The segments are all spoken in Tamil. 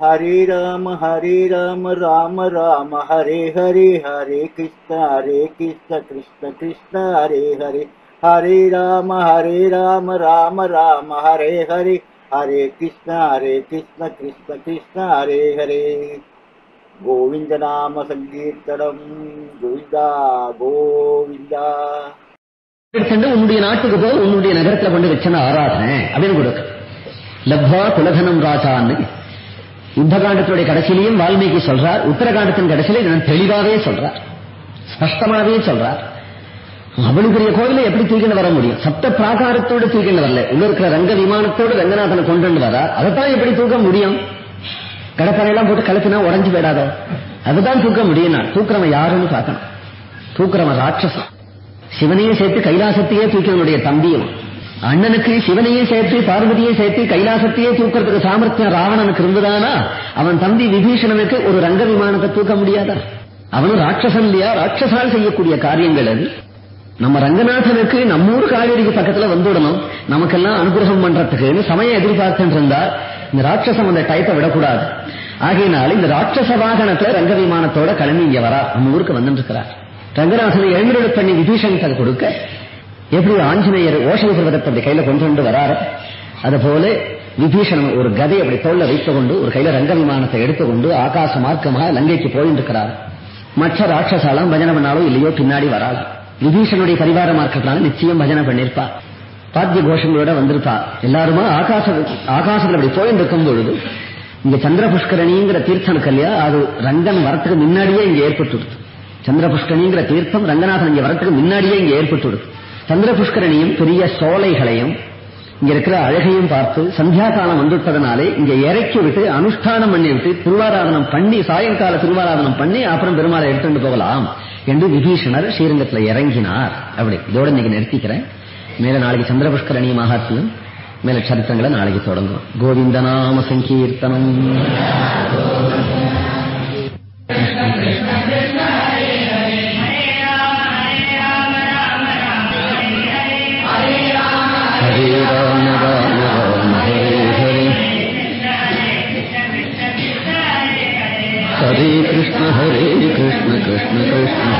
ஹரே ராம ஹரே ராம ராம ராம ஹரே ஹரே ஹரே கிருஷ்ண ஹரே கிருஷ்ண கிருஷ்ண கிருஷ்ண ஹரே ஹரே. ஹரே ராம ஹரே ராம ராம ராம ஹரே ஹரே. ஹரே கிருஷ்ண ஹரே கிருஷ்ண கிருஷ்ண கிருஷ்ண ஹரே ஹரே. கோவிந்த நாம சங்கீர்த்தனம். கோவிந்தா கோவிந்தா. எடுத்துட்டு உன்னுடைய நாட்டுக்கு போய் உன்னுடைய நகரத்துல கொண்டு வச்சன ஆராதனை அப்படின்னு கொடுக்க. லப்வா குலதனம் ராஜான்னு யுத்தகாண்டத்துடைய கடைசியிலையும் வால்மீகி சொல்றார். உத்தரகாண்டத்தின் கடைசியில நான் தெளிவாவே சொல்றார். ஸ்பஷ்டமாவே சொல்றார். அவ்வளவு பெரிய எப்படி தூக்கிட்டு வர முடியும்? சப்த பிராகாரத்தோடு தூக்கிட்டு வரல. உள்ள இருக்கிற ரங்க விமானத்தோடு ரங்கநாதனை கொண்டு வரார். அதைத்தான் எப்படி தூக்க முடியும்? கடற்கரையெல்லாம் போட்டு கலப்பினா உடஞ்சு போயிடாதோ? அதுதான் தூக்க முடியும் நான் தூக்குறவன் யாருன்னு பார்க்கணும். தூக்குறவன் ராட்சசம் சிவனையும் சேர்த்து கைலாசத்தையே தூக்கியவனுடைய தம்பியும். அண்ணனுக்கு சிவனையே சேர்த்து பார்வதியை சேர்த்து கைலாசத்தையே தூக்கிறதுக்கு சாமர்த்தியம் ராவணனுக்கு இருந்ததானா? அவன் தம்பி விபீஷணனுக்கு ஒரு ரங்க விமானத்தை தூக்க முடியாதா? அவனும் ராட்சசன் இல்லையா ராட்சசால் செய்யக்கூடிய காரியங்கள் அது. நம்ம ரங்கநாதனுக்கு நம்ம ஊர் காவேரிக்கு பக்கத்துல வந்துடணும். நமக்கெல்லாம் அனுகிரகம் பண்றதுக்குன்னு சமயம் எதிர்பார்த்துட்டு இருந்தா இந்த ராட்சசம் அந்த டயத்தை விடக்கூடாது. ஆகையினால இந்த ராட்சச வாகனத்துல ரங்க விமானத்தோட கிளம்பி இங்க வரா. நம்ம ஊருக்கு வந்துட்டு இருக்கிறார். ரங்கநாதனை எழுந்திரடு பண்ணி விபீஷன் கொடுக்க எப்படி ஆஞ்சநேயர் ஓஷை பர்வதத்தை அப்படி கையில கொண்டு கொண்டு வராரு அது போல விபீஷணன் ஒரு கதை அப்படி தோல்ல வைத்துக் கொண்டு ஒரு கையில ரங்க விமானத்தை எடுத்துக்கொண்டு ஆகாச மார்க்கமாக லங்கைக்கு போயின்றிருக்கிறார் மற்ற ராட்சசாலாம் பஜனை பண்ணாலும் இல்லையோ பின்னாடி வராது. விபீஷனுடைய பரிவாரமா இருக்கிறதுனால நிச்சயம் பஜனை பண்ணிருப்பா. பாத்திய கோஷங்களோட வந்திருப்பா. எல்லாருமா ஆகாச ஆகாசத்தில் அப்படி போயின்றிருக்கும் பொழுது இங்க சந்திர புஷ்கரணிங்கிற தீர்த்தம் இருக்கு இல்லையா அது ரங்கன் வரத்துக்கு முன்னாடியே இங்க ஏற்பட்டுடுது. சந்திர புஷ்கரணிங்கிற தீர்த்தம் ரங்கநாதன் இங்க வரத்துக்கு முன்னாடியே இங்க ஏற்பட்டுடுது. சந்திர புஷ்கரணியும் பெரிய சோலைகளையும் இங்க இருக்கிற அழகையும் பார்த்து சந்தியா காலம் வந்துட்டதனாலே இங்க இறக்கி விட்டு அனுஷ்டானம் பண்ணி விட்டு திருவாராதனம் பண்ணி சாயங்கால திருவாராதனம் பண்ணி அப்புறம் பெருமாளை எடுத்துட்டு போகலாம் என்று விபீஷணர் ஸ்ரீரங்கத்துல இறங்கினார். அப்படி இதோட இன்னைக்கு நிறுத்திக்கிறேன். மேல நாளைக்கு சந்திர புஷ்கரணி மகாத்மியம் மேல சரித்திரங்களை நாளைக்கு தொடங்கும் கோவிந்த நாம சங்கீர்த்தனம். கிருஷ்ண கிருஷ்ண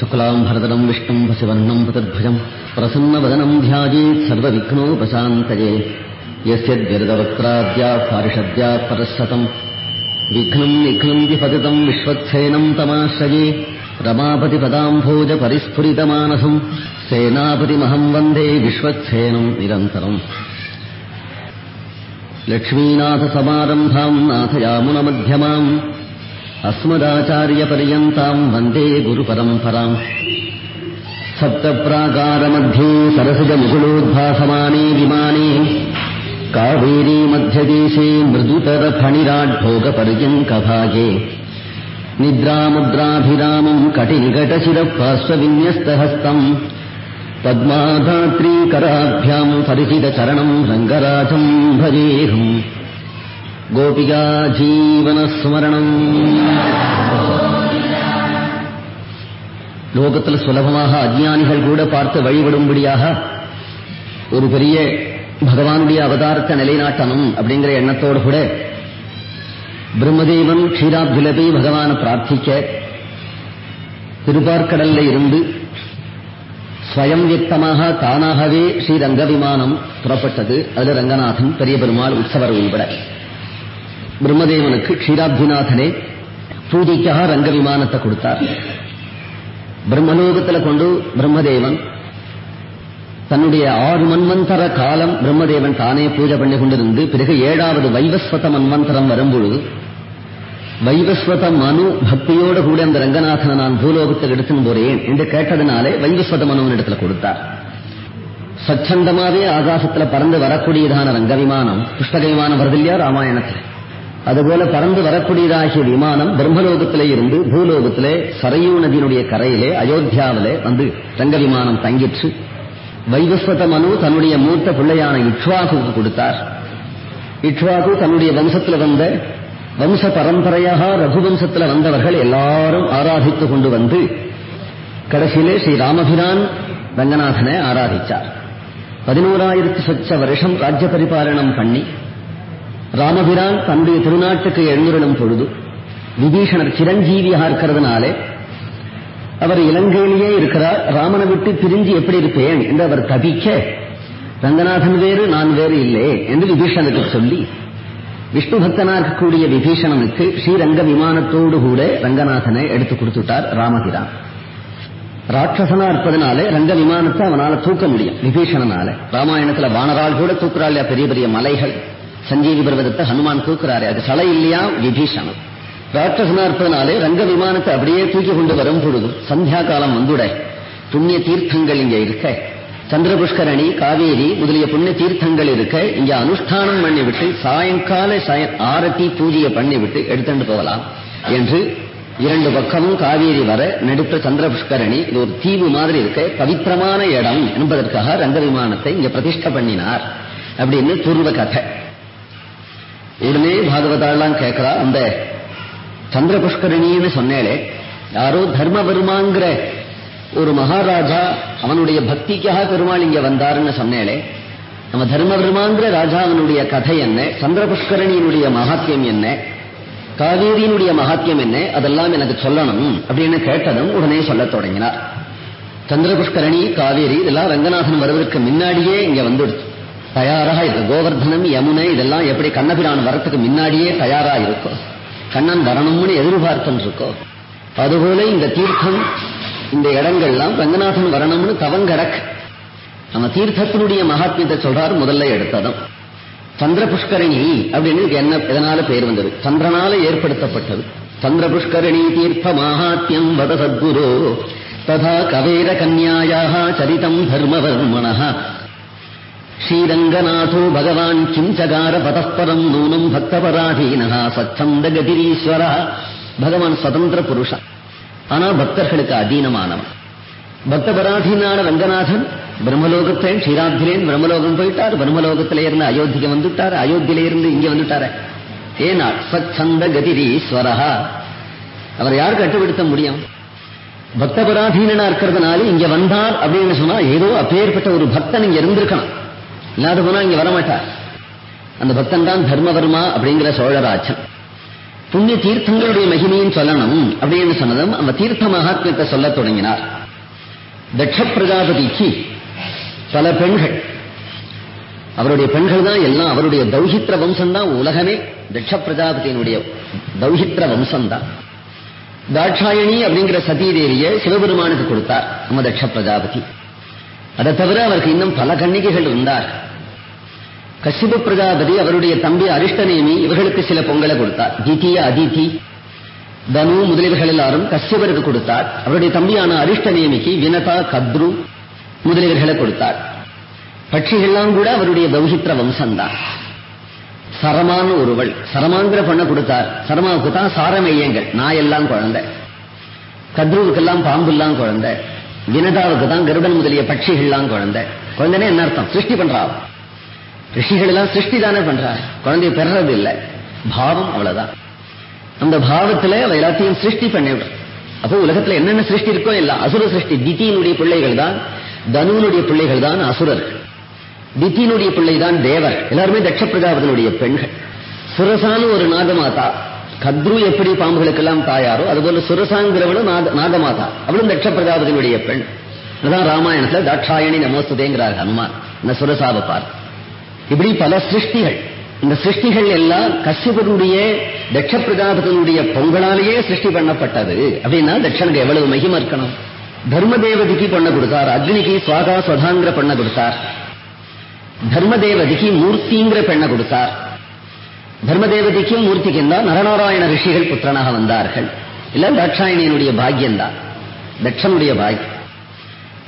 सुकलाम् भरतनम् विष्णुम् भसिवर्णम् प्रतध्वजम् प्रसन्नवदनम् ध्याजेत् सर्वविघ्नोपशान्तये। यस्य यस्यदवक्त्राद्या परिषद्या परशतम् विघ्नम् विघ्नम् विपतितम् विश्वत्सेनम् तमाश्रये। रमापतिपदाम्भोजपरिस्फुरितमानसम् सेनापतिमहम् वन्दे विश्वत्सेनुम् निरन्तरम्। लक्ष्मीनाथसमारम्भाम् नाथयामुनमध्यमाम् अस्मदाचार्यपर्यन्ताम् वन्दे गुरुपरम्पराम्। सप्तप्राकारमध्ये सरसजमुकुलोद्भासमाने विमाने कावेरी मध्यदेशे मृदुतरफणिराड्भोगपर्यङ्कभागे। निद्रामुद्राभिरामम् कटिनिकटशिरः पार्श्वविन्यस्तहस्तम् पद्माधात्रीकराभ्याम् परिचितचरणम् रङ्गराजम् भजेऽहम् கோபிகா ஜீவனஸ்மரணம் லோகத்தில் சுலபமாக அஜ்ஞானிகள் கூட பார்த்து வழிபடும்படியாக ஒரு பெரிய பகவானுடைய அவதாரத்தை நிலைநாட்டணும் அப்படிங்கிற எண்ணத்தோடு கூட பிரம்மதேவன் க்ஷீராப்துலபை பகவானை பிரார்த்திக்க திருப்பார்க்கடல்ல இருந்து ஸ்வயம் வியக்தமாக தானாகவே ஸ்ரீரங்க விமானம் புறப்பட்டது. அது ரங்கநாதன் பெரிய பெருமாள் உற்சவர் உள்பட. பிரம்மதேவனுக்கு க்ஷீராப்திநாதனே பூஜைக்காக ரங்க விமானத்தை கொடுத்தார். பிரம்மலோகத்தில் கொண்டு பிரம்மதேவன் தன்னுடைய ஆறு மன்வந்தர காலம் பிரம்மதேவன் தானே பூஜை பண்ணி கொண்டிருந்து பிறகு ஏழாவது வைவஸ்வத மன்வந்தரம் வரும்பொழுது வைவஸ்வத மனு பக்தியோடு கூட அந்த ரங்கநாதனை நான் பூலோகத்துக்கு எடுத்துன்னு போறேன் என்று கேட்டதுனாலே வைவஸ்வத மனுவின் இடத்துல கொடுத்தார். சச்சந்தமாவே ஆகாசத்துல பறந்து வரக்கூடியதான ரங்க விமானம் புஷ்பக விமானம் வருது இல்லையா ராமாயணத்தில்? அதுபோல பறந்து வரக்கூடியதாகிய விமானம் பிரம்மலோகத்திலே இருந்து பூலோகத்திலே சரையூ நதியினுடைய கரையிலே அயோத்தியாவிலே வந்து ரங்க விமானம் தங்கிற்று. வைவஸ்வத மனு தன்னுடைய மூத்த பிள்ளையான இட்வாகுக்கு கொடுத்தார். இட்வாகு தன்னுடைய வம்சத்தில் வந்த வம்ச பரம்பரையாக ரகுவம்சத்தில் வந்தவர்கள் எல்லாரும் ஆராதித்துக் கொண்டு வந்து கடைசியிலே ஸ்ரீ ராமபிரான் ரங்கநாதனை ஆராதிச்சார். பதினோராயிரத்தி சொச்ச வருஷம் ராஜ்ய பரிபாலனம் பண்ணி ராமபிரான் தன்னுடைய திருநாட்டுக்கு எழுந்துருளும் பொழுது விபீஷணர் சிரஞ்சீவியாக இருக்கிறதுனாலே அவர் இலங்கையிலேயே இருக்கிறார். ராமனை விட்டு பிரிஞ்சு எப்படி இருப்பேன் என்று அவர் தவிக்க ரங்கநாதன் வேறு நான் வேறு இல்லை என்று விபீஷணனுக்கு சொல்லி விஷ்ணு பக்தனா இருக்கக்கூடிய விபீஷணனுக்கு ஸ்ரீரங்க விமானத்தோடு கூட ரங்கநாதனை எடுத்து கொடுத்துட்டார் ராமகிராம் ராட்சசனா இருப்பதனாலே ரங்க விமானத்தை அவனால தூக்க முடியும் விபீஷணனால. ராமாயணத்துல வானரால் கூட தூக்குறாள் பெரிய பெரிய மலைகள். சஞ்சீவி பர்வதத்தை ஹனுமான் தூக்குறாரு அது சலை இல்லையா விபீஷணன். ராட்சசனா இருப்பதனாலே ரங்க விமானத்தை அப்படியே தூக்கி கொண்டு வரும் பொழுது சந்தியா காலம் வந்துட புண்ணிய தீர்த்தங்கள் இங்க இருக்க. சந்திரபுஷ்கரணி காவேரி முதலிய புண்ணிய தீர்த்தங்கள் இருக்க. இங்க அனுஷ்டானம் பண்ணிவிட்டு சாயங்கால சாயங்கால ஆரத்தி பூஜையை பண்ணிவிட்டு எடுத்துட்டு போகலாம் என்று இரண்டு பக்கமும் காவேரி வர நடுத்த சந்திரபுஷ்கரணி இது ஒரு தீவு மாதிரி இருக்க. பவித்திரமான இடம் என்பதற்காக ரங்க விமானத்தை இங்க பிரதிஷ்ட பண்ணினார் அப்படின்னு துருவ கதை. உடனே பாகவதாலாம் கேட்கிறா அந்த சந்திர புஷ்கரணின்னு சொன்னேளே யாரோ தர்மபெருமாங்கிற ஒரு மகாராஜா அவனுடைய பக்திக்காக பெருமாள் இங்க வந்தாருன்னு சொன்னேளே நம்ம ராஜா ராஜாவினுடைய கதை என்ன சந்திர புஷ்கரணியினுடைய மகாத்தியம் என்ன காவேரியினுடைய மகாத்தியம் என்ன அதெல்லாம் எனக்கு சொல்லணும் அப்படின்னு கேட்டதும் உடனே சொல்லத் தொடங்கினார். சந்திர புஷ்கரணி காவேரி இதெல்லாம் ரங்கநாதன் வருவதற்கு முன்னாடியே இங்க வந்துடுச்சு. தயாராக இருக்கு. கோவர்தனம் யமுனை இதெல்லாம் எப்படி கண்ணபிரான் வரத்துக்கு முன்னாடியே தயாரா இருக்கும் கண்ணன் வரணும்னு எதிர்பார்த்துன்னு இருக்கோம் அதுபோல இந்த தீர்த்தம் இந்த இடங்கள்லாம் ரங்கநாதன் வரணும்னு தவங்கடக் நம்ம தீர்த்தத்தினுடைய மகாத்மியத்தை சொல்றார் முதல்ல எடுத்ததும். சந்திர புஷ்கரணி அப்படின்னு என்ன எதனால பேர் வந்தது? சந்திரனால ஏற்படுத்தப்பட்டது. சந்திர புஷ்கரணி தீர்த்த மகாத்மியம் வத சத்குரு ததா கவேர கன்யாயாக சரிதம் தர்மவர்மணः ஸ்ரீரங்கநாதோ பகவான் கிஞ்சகார பதஸ்பரம் நூனம் பக்தபராதீனா சச்சந்த கதிரீஸ்வர பகவான் சுதந்திர புருஷன் ஆனா பக்தர்களுக்கு அதீனமானவன். பக்தபராதீனான ரங்கநாதன் பிரம்மலோகத்தை ஸ்ரீராத்திரேன் பிரம்மலோகம் போயிட்டார். பிரம்மலோகத்தில இருந்து அயோத்திக்கு வந்துட்டார். அயோத்தியில இருந்து இங்க வந்துட்டார. ஏனா சச்சந்த கதிரீஸ்வரஹா அவர் யார் கட்டுப்படுத்த முடியும்? பக்தபராதீனா இருக்கிறதுனால இங்க வந்தார் அப்படின்னு சொன்னா ஏதோ அப்பேற்பட்ட ஒரு பக்தன் இங்க இருந்திருக்கணும். இல்லாத போனா இங்க வரமாட்டார். அந்த பக்தன் தான் தர்மவர்மா அப்படிங்கிற சோழராஜன். புண்ணிய தீர்த்தங்களுடைய மகிமையும் சொல்லணும் அப்படின்னு சொன்னதும் அந்த தீர்த்த மகாத்மியத்தை சொல்ல தொடங்கினார். தட்ச பிரஜாபதிக்கு பல பெண்கள். அவருடைய பெண்கள் தான் எல்லாம் அவருடைய தௌஹித்ர வம்சம் தான் உலகமே. தட்ச பிரஜாபதியினுடைய தௌஹித்ர வம்சம் தான் தாட்சாயணி அப்படிங்கிற சதீதேவியை சிவபெருமானுக்கு கொடுத்தார் நம்ம தட்ச பிரஜாபதி அதை தவிர அவருக்கு இன்னும் பல கன்னிகைகள் இருந்தார். கசிப பிரஜாபதி அவருடைய தம்பி அரிஷ்டநேமி இவர்களுக்கு சில பொங்கலை கொடுத்தார். தித்திய அதிதி தனு முதலியவர்கள் எல்லாரும் கசிபருக்கு கொடுத்தார். அவருடைய தம்பியான அரிஷ்டநேமிக்கு வினதா கத்ரு முதலியவர்களை கொடுத்தார். பட்சிகள்லாம் கூட அவருடைய தௌஹித்ர வம்சம்தான். சரமான்னு ஒருவள். சரமாங்கிற பொண்ணை கொடுத்தார். சரமாவுக்கு தான் சாரமையங்கள் நாயெல்லாம் குழந்தை. கத்ருவுக்கெல்லாம் பாம்புலாம் குழந்தை. வினதாவுக்கு தான் கருடன் முதலிய பட்சிகள்லாம் குழந்தை. குழந்தைனே என்ன அர்த்தம்? சிருஷ்டி பண்றா ரிஷிகள் எல்லாம் சிருஷ்டி தானே பண்றா. குழந்தைய பெறது இல்லை. பாவம் அவ்வளவுதான். அந்த பாவத்துல அவ எல்லாத்தையும் சிருஷ்டி பண்ணிவிடும். அப்போ உலகத்துல என்னென்ன சிருஷ்டி இருக்கோ எல்லாம் அசுர சிருஷ்டி தித்தியினுடைய பிள்ளைகள் தான் தனுவனுடைய பிள்ளைகள் தான் அசுரர்கள் தித்தியினுடைய பிள்ளை தான் தேவர். எல்லாருமே தட்ச பிரஜாபதியினுடைய பெண்கள். சுரசான ஒரு நாகமாதா. கத்ரு எப்படி பாம்புகளுக்கெல்லாம் தாயாரோ அதுபோல சுரசாங்கிறவளும் நாகமாதா அவளும் தட்ச பிரஜாபதியினுடைய பெண். அதான் ராமாயணத்துல தாட்சாயணி நமோஸ்துதேங்கிறார் ஹனுமான். இந்த சுரசாவை பார். இப்படி பல சிருஷ்டிகள். இந்த சிருஷ்டிகள் எல்லாம் கசிபருடைய தட்ச பிரஜாபதியினுடைய பொங்கலாலேயே சிருஷ்டி பண்ணப்பட்டது. அப்படின்னா தட்சனுக்கு எவ்வளவு மகிமை இருக்கணும்? தர்ம தேவதிக்கு பண்ண கொடுத்தார். அக்னிக்கு சுவாகா சுவதாங்கிற பண்ண கொடுத்தார். தர்மதேவதிக்கு மூர்த்திங்கிற பெண்ணை கொடுத்தார். தர்மதேவதிக்கும் மூர்த்திக்கும் தான் நரநாராயண ரிஷிகள் புத்திரனாக வந்தார்கள். இல்ல தாட்சாயணியனுடைய பாக்கியம்தான். தட்சனுடைய பாக்கியம்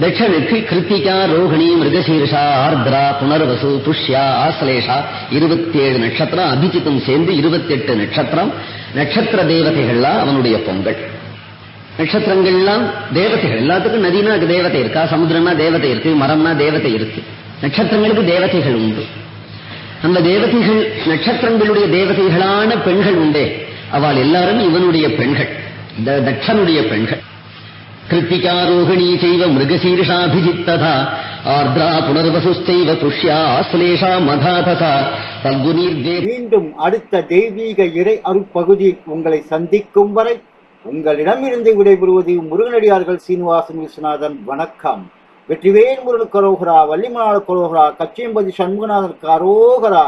தட்சனுக்கு கிருத்திகா ரோகிணி மிருகசீர்ஷா ஆர்திரா புனர்வசு புஷ்யா ஆசலேஷா இருபத்தி ஏழு நட்சத்திரம் அபிஜித்தும் சேர்ந்து இருபத்தி எட்டு நட்சத்திரம் நட்சத்திர தேவதைகள்லாம் அவனுடைய பொங்கல். நட்சத்திரங்கள்லாம் தேவதைகள் எல்லாத்துக்கும் நதினா தேவதை இருக்கா சமுத்திரம்னா தேவதை இருக்கு மரம்னா தேவதை இருக்கு. நட்சத்திரங்களுக்கு தேவதைகள் உண்டு. அந்த தேவதைகள் நட்சத்திரங்களுடைய தேவதைகளான பெண்கள் உண்டே. அவள் எல்லாரும் இவனுடைய பெண்கள். இந்த தட்சனுடைய பெண்கள். கிருத்திகா ரோகிணி செய்வ மிருகசீர்ஷாபிஜித்ததா ஆர்திரா புனர்வசுஸ்தைவ துஷ்யா ஆசுலேஷா மதா ததா மீண்டும் அடுத்த தெய்வீக இறை அருப்பகுதி உங்களை சந்திக்கும் வரை உங்களிடமிருந்து விடைபெறுவது முருகனடியார்கள் சீனிவாசன் விஸ்வநாதன். வணக்கம். வெற்றிவேல் முருகன் கரோகரா வள்ளிமலாள கரோகரா கச்சியம்பதி சண்முகநாதன் கரோகரா.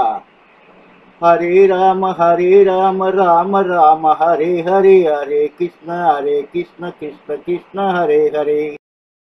ஹரே ராம ஹரே ராம ராம ராம ஹரே ஹரே ஹரே கிருஷ்ண ஹரே கிருஷ்ண கிருஷ்ண கிருஷ்ண ஹரே ஹரே.